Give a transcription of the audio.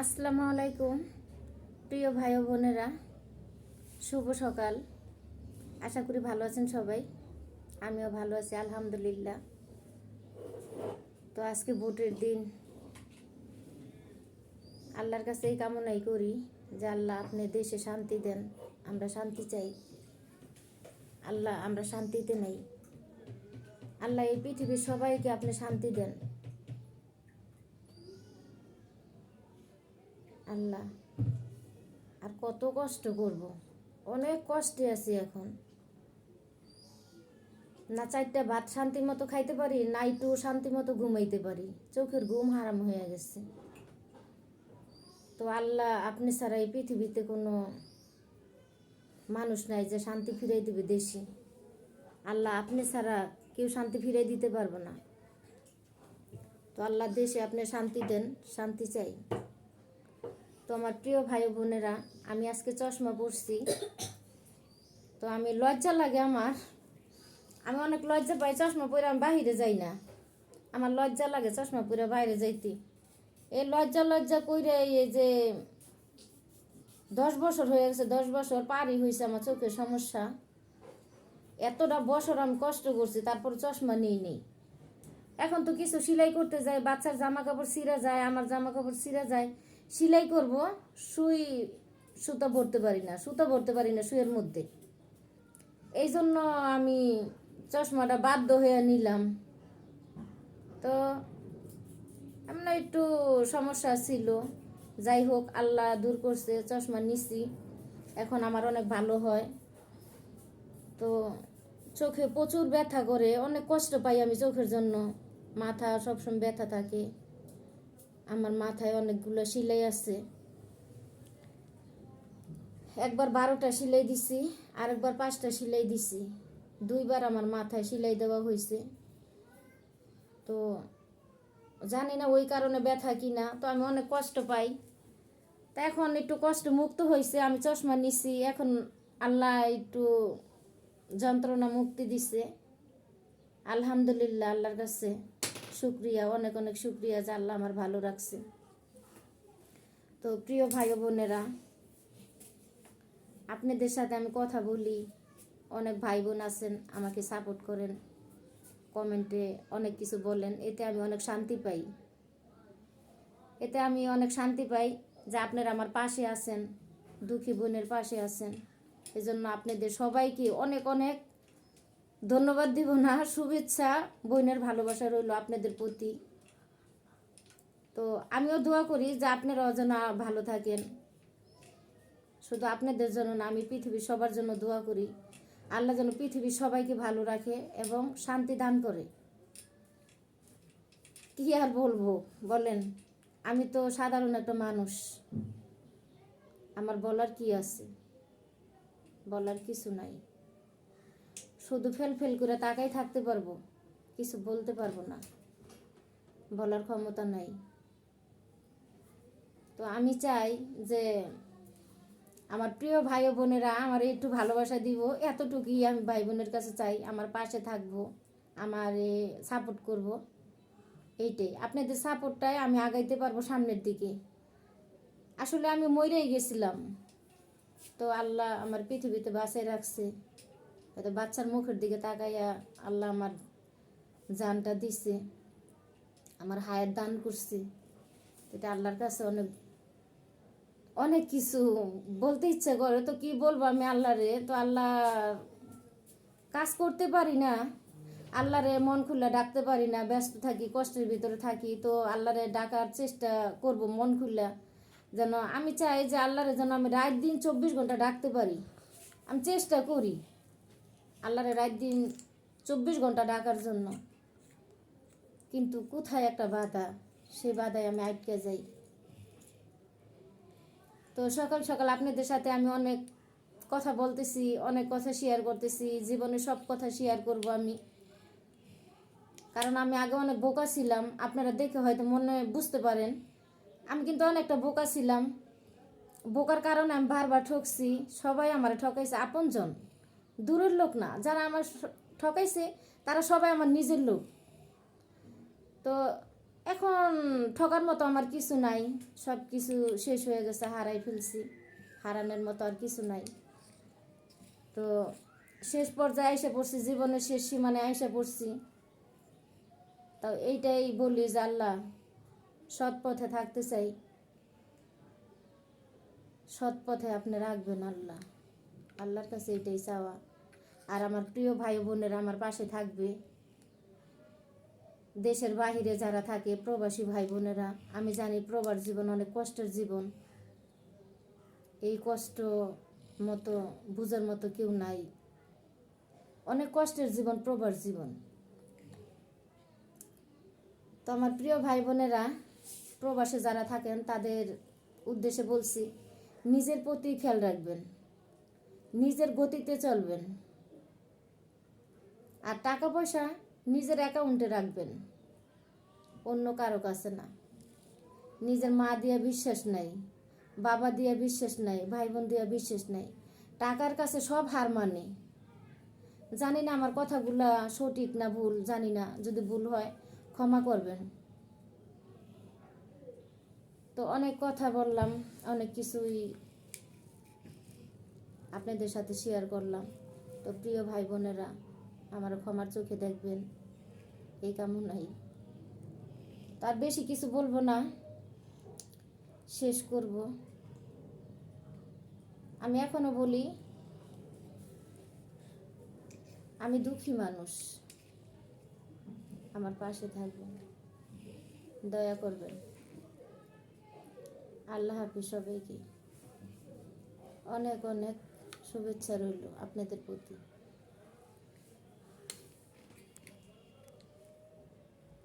আসসালামু আলাইকুম, প্রিয় ভাই বোনেরা। শুভ সকাল। আশা করি ভালো আছেন সবাই। আমিও ভালো আছি, আলহামদুলিল্লাহ। তো আজকে ভোটের দিন। আল্লাহর কাছে এই কামনাই করি যে আল্লাহ আপনি দেশে শান্তি দেন, আমরা শান্তি চাই। আল্লাহ, আমরা শান্তিতে নেই। আল্লাহ এই পৃথিবীর সবাইকে আপনি শান্তি দেন। আল্লাহ। আর কত কষ্ট করব। অনেক কষ্টে আছি এখন। না চারটা ভাত শান্তি মতো খাইতে পারি, না একটু শান্তি মতো ঘুমাইতে পারি। চোখের ঘুম হারাম হয়ে গেছে। তো আল্লাহ আপনি ছাড়া এই পৃথিবীতে কোনো মানুষ নাই যে শান্তি ফিরাই দিবে দেশে। আল্লাহ আপনি ছাড়া কেউ শান্তি ফিরাই দিতে পারবে না। তো আল্লাহ দেশে আপনি শান্তি দেন, শান্তি চাই। তো আমার প্রিয় ভাই বোনেরা, আমি আজকে চশমা পরছি। তো আমি লজ্জা লাগে আমার। আমি অনেক লজ্জা পাই চশমা পরে আমি বাহিরে যাই না। আমার লজ্জা লাগে চশমা পরে বাইরে যাইতে। এই লজ্জা লজ্জা কইরে এই যে দশ বছর হয়ে গেছে, দশ বছর পারি হয়েছে আমার চোখের সমস্যা। এতটা বছর আমি কষ্ট করছি, তারপর চশমা নিই নেই। এখন তো কিছু সেলাই করতে যায়, বাচ্চার জামা কাপড় ছিঁড়া যায়, আমার জামা কাপড় ছিঁড়া যায়। সেলাই করব, সুই সুতা ভরতে পারি না, সুতা ভরতে পারি না সুইয়ের মধ্যে। এই জন্য আমি চশমাটা বাধ্য হয়ে নিলাম। তো এমন একটু সমস্যা ছিল। যাই হোক, আল্লাহ দূর করছে, চশমা নিছি। এখন আমার অনেক ভালো হয়। তো চোখে প্রচুর ব্যথা করে, অনেক কষ্ট পাই আমি চোখের জন্য। মাথা সবসময় ব্যথা থাকে। আমার মাথায় অনেকগুলো সেলাই আছে। একবার বারোটা সেলাই দিছি, আরেকবার পাঁচটা সেলাই দিছি। দুইবার আমার মাথায় সেলাই দেওয়া হয়েছে। তো জানি না ওই কারণে ব্যথা কিনা, তো আমি অনেক কষ্ট পাই। তা এখন একটু কষ্ট মুক্ত হয়েছে, আমি চশমা নিছি, এখন আল্লাহ একটু যন্ত্রণা মুক্তি দিছে। আলহামদুলিল্লাহ, আল্লাহর কাছে। শুক্রিয়া, অনেক অনেক শুক্রিয়া যে আল্লাহ আমার ভালো রাখছে। তো প্রিয় ভাই বোনেরা, আপনাদের সাথে আমি কথা বলি। অনেক ভাই বোন আছেন, আমাকে সাপোর্ট করেন কমেন্টে অনেক কিছু বলেন, এতে আমি অনেক শান্তি পাই। এতে আমি অনেক শান্তি পাই যে আপনারা আমার পাশে আছেন, দুঃখী বোনের পাশে আছেন। এজন্য আপনাদের সবাইকে অনেক অনেক ধন্যবাদ দিব না। শুভেচ্ছা, বোনের ভালোবাসা রইল আপনাদের প্রতি। তো আমিও দোয়া করি যে আপনারাও যেন ভালো থাকেন। শুধু আপনাদের জন্য না, আমি পৃথিবীর সবার জন্য দোয়া করি। আল্লাহ যেন পৃথিবীর সবাইকে ভালো রাখে এবং শান্তি দান করে। কি আর বলব, বলেন, আমি তো সাধারণ একটা মানুষ। আমার বলার কি আছে? বলার কিছু নাই। শুধু ফেল ফেল করে তাকাই থাকতে পারব, কিছু বলতে পারব না। বলার ক্ষমতা নাই। তো আমি চাই যে আমার প্রিয় ভাই বোনেরা আমার একটু ভালোবাসা দিব, এতটুকুই আমি ভাই বোনের কাছে চাই, আমার পাশে থাকব, আমার সাপোর্ট করব। এইটাই। আপনাদের সাপোর্টটাই আমি আগাইতে পারব সামনের দিকে। আসলে আমি মরেই গেছিলাম। তো আল্লাহ আমার পৃথিবীতে বাঁচাই রাখছে। হয়তো বাচ্চার মুখের দিকে তাকাইয়া আল্লাহ আমার জানটা দিছে, আমার হায়ের দান করছে। এটা আল্লাহর কাছে অনেক অনেক কিছু বলতে ইচ্ছে করে। তো কি বলব আমি আল্লাহরে? তো আল্লাহ কাজ করতে পারি না। আল্লাহরে মন খুলে ডাকতে পারি না। ব্যস্ত থাকি, কষ্টের ভিতরে থাকি। তো আল্লাহরে ডাকার চেষ্টা করব মন খুলে। যেন আমি চাই যে আল্লাহরে যেন আমি রাত দিন চব্বিশ ঘণ্টা ডাকতে পারি। আমি চেষ্টা করি। আল্লাহরে রাত দিন চব্বিশ ঘণ্টা ডাকার জন্য। কিন্তু কোথায় একটা বাধা? সেই বাধায় আমি আটকে যাই। তো সকাল সকাল আপনাদের সাথে আমি অনেক কথা বলতেছি, অনেক কথা শেয়ার করতেছি, জীবনে সব কথা শেয়ার করব আমি। কারণ আমি আগে অনেক বোকা ছিলাম, আপনারা দেখে হয়তো মনে বুঝতে পারেন। আমি কিন্তু অনেকটা বোকা ছিলাম। বোকার কারণে আমি বারবার ঠকছি, সবাই আমার ঠকাইছে, আপনজন। দূরের লোক না, যারা আমার ঠকাইছে, তারা সবাই আমার নিজের লোক। তো এখন ঠকার মতো আমার কিছু নাই, সব কিছু শেষ হয়ে গেছে, হারাই ফেলছি। হারানোর মতো আর কিছু নাই। তো শেষ পর্যায়ে এসে পড়ছি, জীবনের শেষ সীমানে এসে পড়ছি। তাও এইটাই বলি যে আল্লাহ সৎ পথে থাকতে চাই। সৎ পথে আপনি রাখবেন আল্লাহ। আল্লাহর কাছে এটাই চাওয়া। আর আমার প্রিয় ভাই বোনেরা আমার পাশে থাকবে। দেশের বাহিরে যারা থাকে, প্রবাসী ভাই বোনেরা, আমি জানি প্রবাস জীবন অনেক কষ্টের জীবন। এই কষ্ট মতো, বুঝার মতো কেউ নাই। অনেক কষ্টের জীবন প্রবাস জীবন। তো আমার প্রিয় ভাই বোনেরা, প্রবাসে যারা থাকেন, তাদের উদ্দেশ্যে বলছি, নিজের প্রতি খেয়াল রাখবেন। নিজের গতিতে চলবেন। আর টাকা পয়সা নিজের অ্যাকাউন্টে রাখবেন। অন্য কারও কাছে না। নিজের মা দিয়া বিশ্বাস নাই, বাবা দিয়া বিশ্বাস নাই ভাই বোন দিয়া বিশ্বাস নাই। টাকার কাছে সব হার মানে। জানি না আমার কথাগুলা সঠিক না ভুল, জানি না, যদি ভুল হয় ক্ষমা করবেন। তো অনেক কথা বললাম, অনেক কিছুই আপনাদের সাথে শেয়ার করলাম। তো প্রিয় ভাই বোনেরা আমার ক্ষমার চোখে দেখবেন। এই কামনাই। তার বেশি কিছু বলব না। শেষ করব। আমি এখনও বলি, আমি দুঃখী মানুষ। আমার পাশে থাকবেন। দয়া করবেন। আল্লাহ হাফিজ সবাইকে অনেক অনেক শুভেচ্ছা রইল আপনাদের প্রতি।